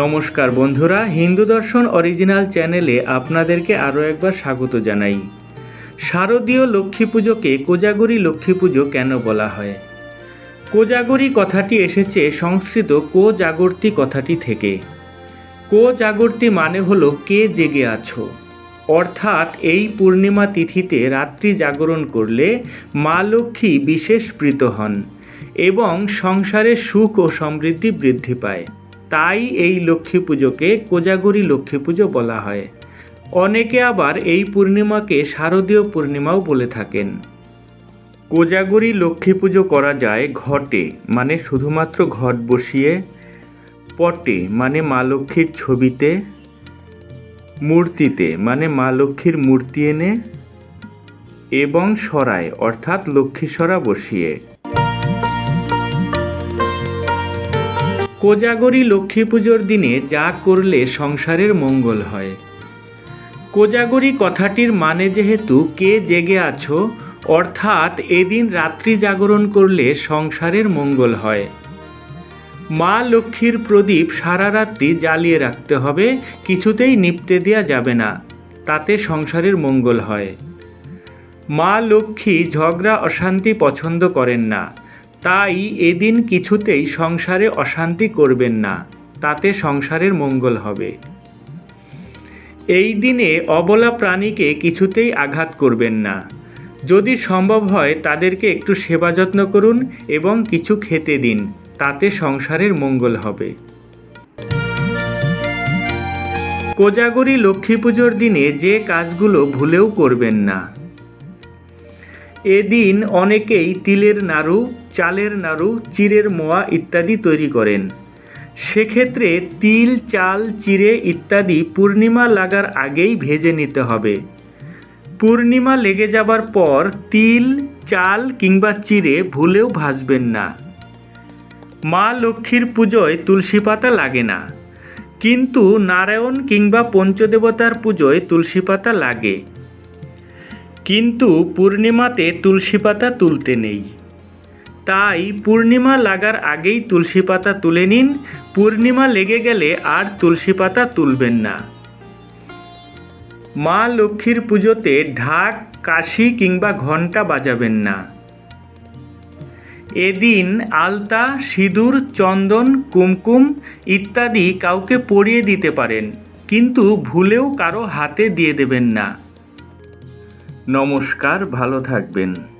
নমস্কার বন্ধুরা, হিন্দু দর্শন অরিজিনাল চ্যানেলে আপনাদেরকে আরও একবার স্বাগত জানাই। শারদীয় লক্ষ্মী পুজোকে কোজাগরি লক্ষ্মী পুজো কেন বলা হয়? কোজাগরি কথাটি এসেছে সংস্কৃত কো জাগর্তি কথাটি থেকে। কো জাগর্তি মানে হলো কে জেগে আছো। অর্থাৎ এই পূর্ণিমা তিথিতে রাত্রি জাগরণ করলে মা লক্ষ্মী বিশেষ প্রীত হন এবং সংসারে সুখ ও সমৃদ্ধি বৃদ্ধি পায়। তাই এই লক্ষ্মী পুজোকে কোজাগরি লক্ষ্মী পুজো বলা হয়। অনেকে আবার এই পূর্ণিমাকে শারদীয় পূর্ণিমাও বলে থাকেন। কোজাগরি লক্ষ্মী পুজো করা যায় ঘটে মানে শুধুমাত্র ঘট বসিয়ে, পটে মানে মা লক্ষ্মীর ছবিতে, মূর্তিতে মানে মা লক্ষ্মীর মূর্তি এনে, এবং সরায়, অর্থাৎ লক্ষ্মীসরা বসিয়ে। কোজাগরি লক্ষ্মী পুজোর দিনে যা করলে সংসারের মঙ্গল হয়। কোজাগরি কথাটির মানে যেহেতু কে জেগে আছো, অর্থাৎ এদিন রাত্রি জাগরণ করলে সংসারের মঙ্গল হয়। মা লক্ষ্মীর প্রদীপ সারা রাত্রি জ্বালিয়ে রাখতে হবে, কিছুতেই নিপতে দেওয়া যাবে না, তাতে সংসারের মঙ্গল হয়। মা লক্ষ্মী ঝগড়া, অশান্তি পছন্দ করেন না। তাই এদিন কিছুতেই সংসারে অশান্তি করবেন না, তাতে সংসারের মঙ্গল হবে। এই দিনে অবলা প্রাণীকে কিছুতেই আঘাত করবেন না। যদি সম্ভব হয়, তাদেরকে একটু সেবা যত্ন করুন এবং কিছু খেতে দিন, তাতে সংসারের মঙ্গল হবে। কোজাগরি লক্ষ্মী পুজোর দিনে যে কাজগুলো ভুলেও করবেন না। এদিন অনেকেই তিলের নাড়ু, চালের নাড়ু, চিড়ের মোয়া ইত্যাদি তৈরি করেন। সেক্ষেত্রে তিল, চাল, চিড়ে ইত্যাদি পূর্ণিমা লাগার আগেই ভেজে নিতে হবে। পূর্ণিমা লেগে যাবার পর তিল, চাল কিংবা চিড়ে ভুলেও ভাজবেন না। মা লক্ষ্মীর পুজোয় তুলসী পাতা লাগে না। কিন্তু নারায়ণ কিংবা পঞ্চদেবতার পুজোয় তুলসী পাতা লাগে। কিন্তু পূর্ণিমাতে তুলসী পাতা তুলতে নেই। তাই পূর্ণিমা লাগার আগেই তুলসী পাতা তুলে নিন, পূর্ণিমা লেগে গেলে আর তুলসী পাতা তুলবেন না। মা লক্ষ্মীর পুজোতে ঢাক, কাশি কিংবা ঘণ্টা বাজাবেন না। এদিন আলতা, সিঁদুর, চন্দন, কুমকুম ইত্যাদি কাউকে পরিয়ে দিতে পারেন, কিন্তু ভুলেও কারও হাতে দিয়ে দেবেন না। নমস্কার ভালো থাকবেন।